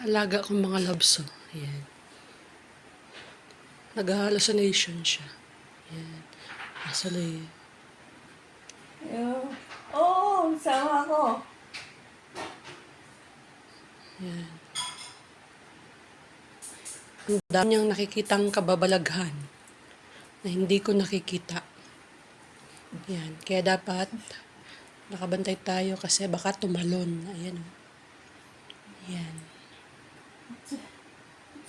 Alaga kong mga lobso. Ayan. Nag-hallucination siya. Ayan. Actually, Yung, oo, oh, sama ko. ayan. Ang dami niyang nakikitang kababalaghan na hindi ko nakikita. Ayan. Kaya dapat nakabantay tayo kasi baka tumalon. Ayan. oh. Ayan.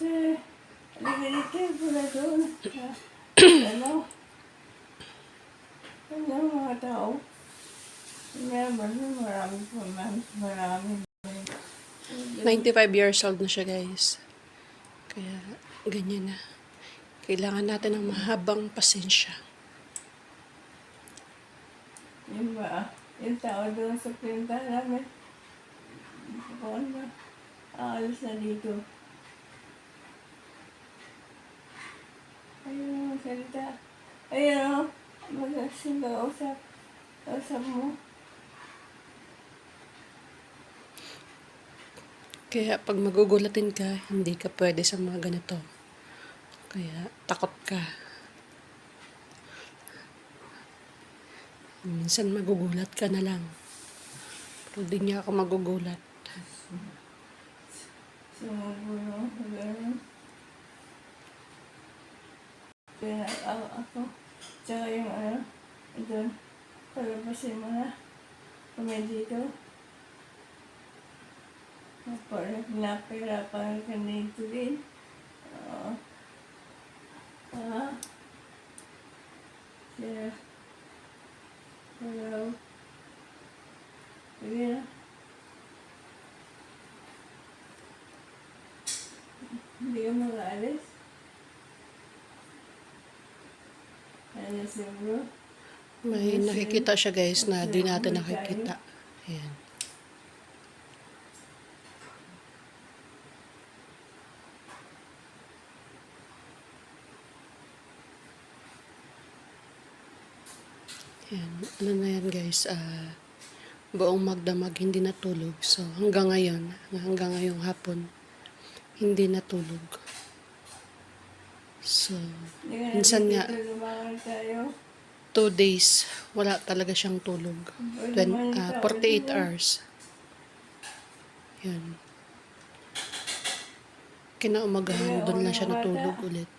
Ito, na doon. ano? Ano mga tao? Meron marami pa man, marami. 95 years old na siya, guys. Kaya, ganyan na. Kailangan natin ng mahabang pasensya. Yung ba, yung tao doon sa pinta namin. Ano, aalis na dito. Ayun ang salita. Ayun o, mag-asinga usap. Usap mo. Kaya pag magugulatin ka, hindi ka pwede sa mga ganito. Kaya takot ka. Minsan magugulat ka na lang. Pero di niya ako magugulat. Sumugulo, gano'n. Kaya ako, tsaka yung ano, doon, palabasin mo na. Kami dito. Parang ka dito din. Oo. Ah. Kaya, hello. Na. Hindi ka mag-aalis? Ano siguro? May nakikita siya guys na di natin nakikita. Ayan. Ayan. Ano na yan guys? ah buong magdamag hindi natulog. So hanggang ngayon, hanggang ngayong hapon, hindi natulog. So, Minsan nga. two days, wala talaga siyang tulog. Twen- ah, 48 hours. Yan. Kinaumagahan, doon lang siya natulog ulit.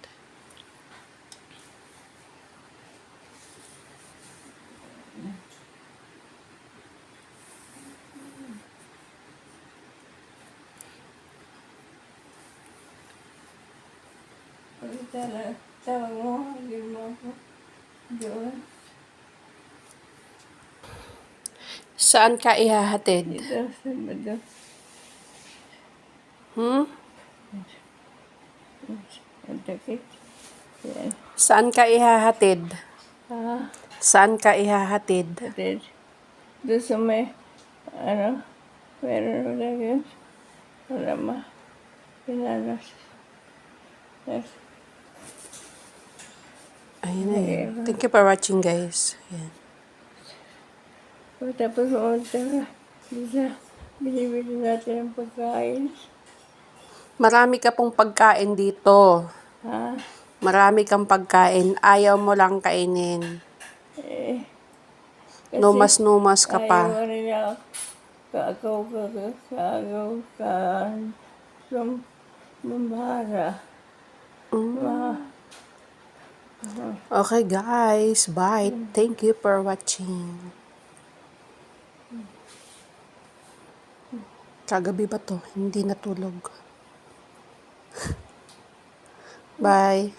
Pag tala, tawag mo, hindi mo ako. Doon. Saan ka ihahatid? Dito sa bado. Hmm? Ang takit. Yan. Saan ka ihahatid? Ah, Saan ka ihahatid? hatid. Doon sa may, ano, meron na yun. Wala ma. Pinalas. Yes. Ayun na yun. Thank you for watching guys. Yan. Tapos pumunta ka. Bisa, binibili natin ang pagkain. Marami ka pong pagkain dito. Ha? Marami kang pagain. Ayaw mo lang kainin. Eh, Numas-numas ka pa. Ayaw rin ako. Kagaw, kagaw, kagaw, kagaw. Sum, mambara. Okay guys, bye. Thank you for watching. Kagabi ba to? Hindi natulog. Bye.